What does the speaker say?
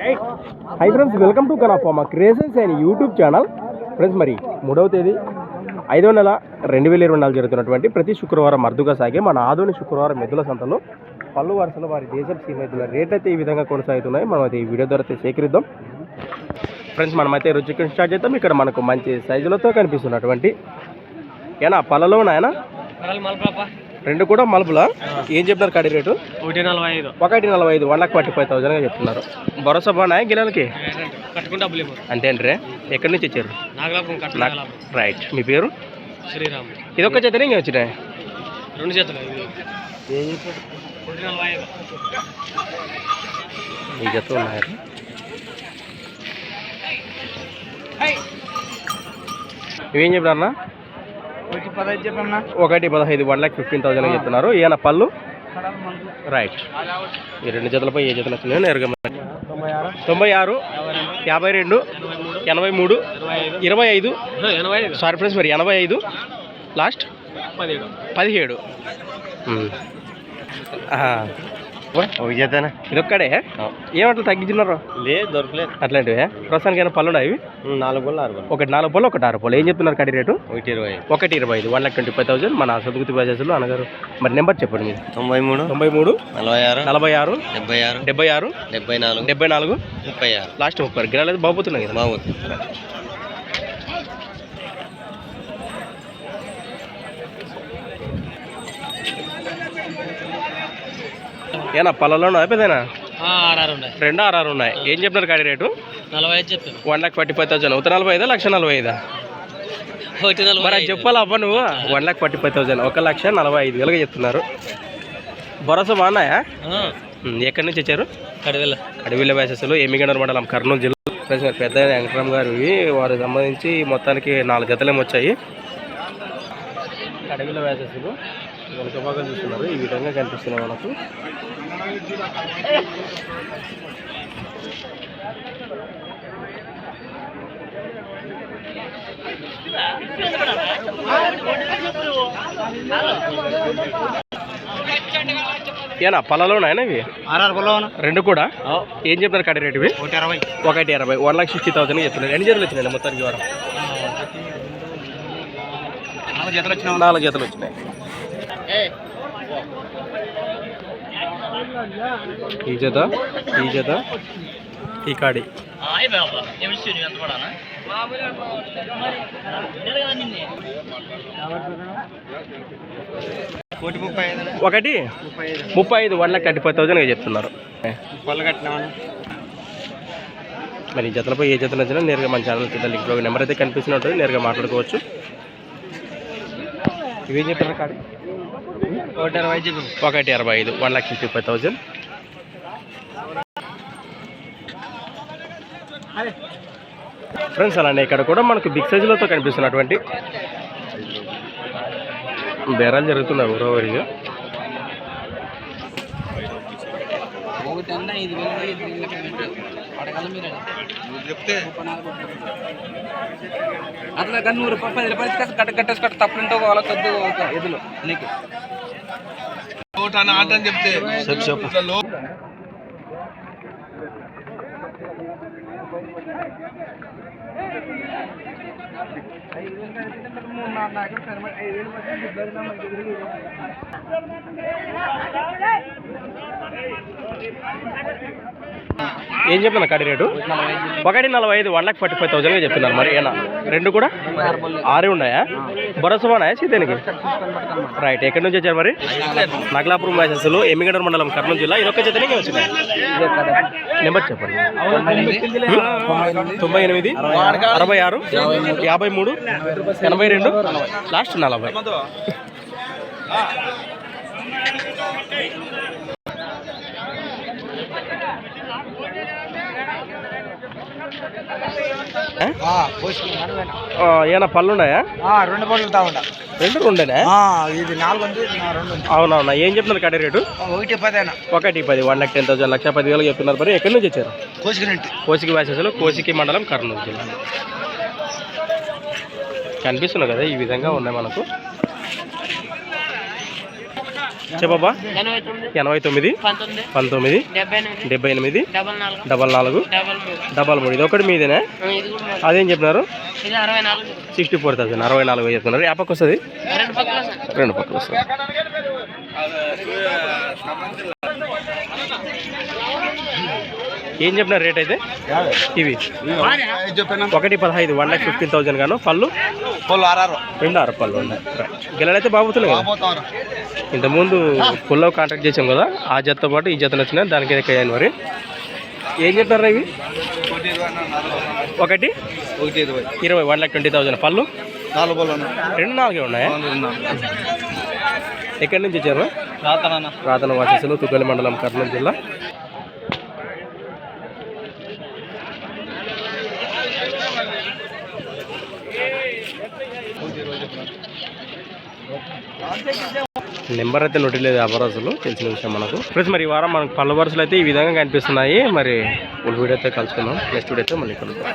High friends welcome to కనాఫామా creations and YouTube channel friends మరి మూడవ తేదీ ఐదవ నెల రెండు వేల ఇరవై నాలుగు జరుగుతున్నటువంటి ప్రతి శుక్రవారం అర్దుగా సాగే మన ఆధునిక శుక్రవారం మెద్దుల సంతలో పళ్ళు వరుసలో వారి దేశం సీమెద్దుల రేట్ అయితే ఈ విధంగా కొనసాగుతున్నాయి. మనం అయితే ఈ వీడియో ద్వారా అయితే సేకరిద్దాం. ఫ్రెండ్స్ మనమైతే ఈరోజు చికెన్ స్టార్ట్ చేద్దాం. ఇక్కడ మనకు మంచి సైజులతో కనిపిస్తున్నటువంటి ఏనా పళ్ళలో ఉన్నాయనా? రెండు కూడా మలుపులా? ఏం చెప్తున్నారు కడి రేటు? ఒకటి నలభై ఐదు. ఒకటి నలభై ఐదు వన్ లాక్ ఫార్టీ ఫైవ్ థౌసండ్గా చెప్తున్నారు. భరోసా బాగున్నాయి డబ్బులు ఇవ్వరు. అంతేంట్రే ఎక్కడి నుంచి వచ్చారు రైట్. మీ పేరు? శ్రీరామ్. ఇది ఒక్క చేతనే ఇంకా వచ్చినాయి? రెండు చేతులు ఈ జత ఉన్నాయి? ఇవేం పదహైదు చెప్పన్నా ఒకటి పదహైదు వన్ లాక్ ఫిఫ్టీన్ థౌసండ్ చెప్తున్నారు. ఈయన పళ్ళు? రైట్ ఈ రెండు జతలపై ఏ జతలు వచ్చినాయో నేరుగా. తొంభై ఆరు. తొంభై ఆరు యాభై రెండు ఎనభై మూడు ఇరవై ఐదు. సారీ ఫ్రెండ్స్ మరి ఎనభై ఐదు. లాస్ట్ పదిహేడు. పదిహేడు. చేతనా? ఇది ఒక్కడే ఏమంటారు తగ్గించున్నారు లేదు దొరకలేదు. అట్లాంటివి ప్రస్తుతానికి ఏమైనా పళ్ళు ఉన్నాయి నాలుగు గోళ్ళు ఆరు ఒకటి నాలుగు పళ్ళు ఒకటి ఆరు పళ్ళు. ఏం చెప్తున్నారు కడి రేటు? ఒకటి ఇరవై ఒకటి ఇరవై ఐదు. One lakh twenty five thousand. మన సదుగుతి బజాజ్లో అనగారు మరి నెంబర్ చెప్పండి మీరు. తొంభై మూడు. తొంభై మూడు. నలభై ఆరు. నలభై ఆరు. డెబ్బై ఆరు. డెబ్బై ఆరు. డెబ్బై నాలుగు. డెబ్బై నాలుగు. ముప్పై ఆరు. లాస్ట్ ముప్పై గిరాలేదు బాగుతున్నాయి కదా? బాగుంది ఏనా పళ్ళలో ఉన్నాయి. పెద్దనా రెండు ఆరు ఆరు ఉన్నాయి. ఏం చెప్తున్నారు కాడి రేటు? నలభై ఐదు చెప్పాను one lakh forty five thousand. అవుతా నలభై ఐదా లక్ష నలభై ఐదా? మరి అది చెప్పాలా అబ్బా నువ్వు? One lakh forty five thousand. ఒక లక్ష నలభై ఐదు వేలుగా చెప్తున్నారు. భరోసా బాగున్నాయా? ఎక్కడి నుంచి వచ్చారు? కడివెళ్ళ అడవిల వేసెస్లో ఎమ్మిగండూరు మండలం కర్నూలు జిల్లా. పెద్ద వెంకటరామ్ గారు వారికి సంబంధించి మొత్తానికి నాలుగు జతలేమో వచ్చాయి వేసెస్లు వెనుక భాగం చూస్తున్నారు. ఈ విధంగా కనిపిస్తున్నాయి మనకు ఏనా ఉన్నాయనా ఇవి? రెండు కూడా? ఏం చెప్తారు కడి రేటు ఒకటి అరవై. వన్ లాక్ సిక్స్టీ థౌసండ్ చెప్తున్నారు. ఎన్ని జతలు వచ్చినాయి మొత్తానికి వారం? నాలుగు జతలు వచ్చిన నాలుగు జతలు వచ్చినాయి. ఈ జత ఈ జత ఈ కాడి ఒకటి ముప్పై ఐదు one lakh thirty five thousand చెప్తున్నారు. మరి ఈ జతలపై ఏ జతలు వచ్చినా నేరుగా మన ఛానల్ కింద లింక్ నెంబర్ అయితే కనిపిస్తున్నట్టు నేరుగా మాట్లాడుకోవచ్చు. ఇవేం చెప్తారు కాడి? ఒకటి అరవై ఐదు ఒకటి అరవై ఐదు one lakh fifty five thousand friends అలానే ఇక్కడ కూడా మనకు బిగ్ సైజులతో కనిపిస్తున్నటువంటి బేరాలు జరుగుతున్నాయి ఊరవరిగా. ఒకటి అన్న ఐదు వేలు అడగాలి మీరు చెప్తే. అట్లా కానీ నూరు రూపాయలు ఏం చెప్తున్నా కడి రేటు? ఒకటి నలభై ఐదు వన్ లాక్ ఫార్టీ ఫైవ్ థౌసండ్గా చెప్తున్నారు మరి ఏనా? రెండు కూడా? ఆరే ఉన్నాయా? భరోసా ఉన్నాయా సీతానికి? రైట్ ఎక్కడి నుంచి వచ్చారు మరి? నగలాపురం మైసెస్లో ఎమ్మిగడూరు మండలం కర్నూలు జిల్లా. ఇది ఒక్క జతనే వచ్చినాయి నెంబర్ చెప్పండి. తొంభై ఎనిమిది అరవై ఆరు యాభై మూడు ఎనభై రెండు లాస్ట్ నలభై. ఆ, ఏమన్నా పళ్ళు ఉన్నాయా రెండు పళ్ళు తాగుండ రెండు రెండేనా? ఇది నాలుగు అవునవునా ఏం చెప్తున్నారు కడే రేటు? ఒకటి పదేనా? ఒకటి పది వన్ లాక్ టెన్ థౌసండ్ లక్ష పది వేలు చెప్తున్నారు మరి. ఎక్కడి నుంచి వచ్చారు? కోసుకునేంటి. కోసికి వ్యాసెస్లో కోసికి మండలం కర్నూలు జిల్లా. కనిపిస్తున్నాయి కదా ఈ విధంగా ఉన్నాయి మనకు. చెప్పబ్బా? ఎనభై తొమ్మిది. పంతొమ్మిది. డెబ్బై ఎనిమిది. డబల్ నాలుగు. డబల్ మూడు. ఇది ఒకటి మీదేనా? ఆ. అదేం చెప్పినారు? Sixty four thousand. అరవై నాలుగు చెప్తున్నారు. యాపక్ వస్తుంది? రెండు పక్కల సార్ రెండు పక్కలు వస్తుంది ఏం చెప్పినారు రేట్ అయితే? ఇవి. ఒకటి పదహైదు వన్ లాక్ ఫిఫ్టీన్ థౌసండ్ గాను. పళ్ళు? రెండు ఆరు పళ్ళు ఉన్నాయి. గిల్లలైతే బాగుతున్నాయి కదా? ఇంతకుముందు పుల్లో కాంటాక్ట్ చేసాం కదా ఆ జతతో పాటు ఈ జత వచ్చిన దానికి ఎక్కాయని మరి ఏం చెప్తారా ఇవి? ఒకటి? ఒకటి ఇరవై ఇరవై వన్ లాక్ ట్వంటీ థౌసండ్ పళ్ళు? నాలుగు బోళ్ళు రెండు నాలుగే ఉన్నాయా? ఎక్కడి నుంచి వచ్చారు? రాతనా రాతన వాసస్సులు తుగ్గలి మండలం కర్నూలు జిల్లా. నెంబర్ అయితే నొట్టలేదు వ్యాపారస్తులు తెలిసిన విషయం మనకు. ప్లస్ మరి ఈ వారం మనకు పళ్ళ వరుసలు అయితే ఈ విధంగా కనిపిస్తున్నాయి. మరి ఫుల్ వీడియో అయితే కలుసుకుందాం. నెక్స్ట్ వీడియో అయితే మళ్ళీ కలుద్దాం.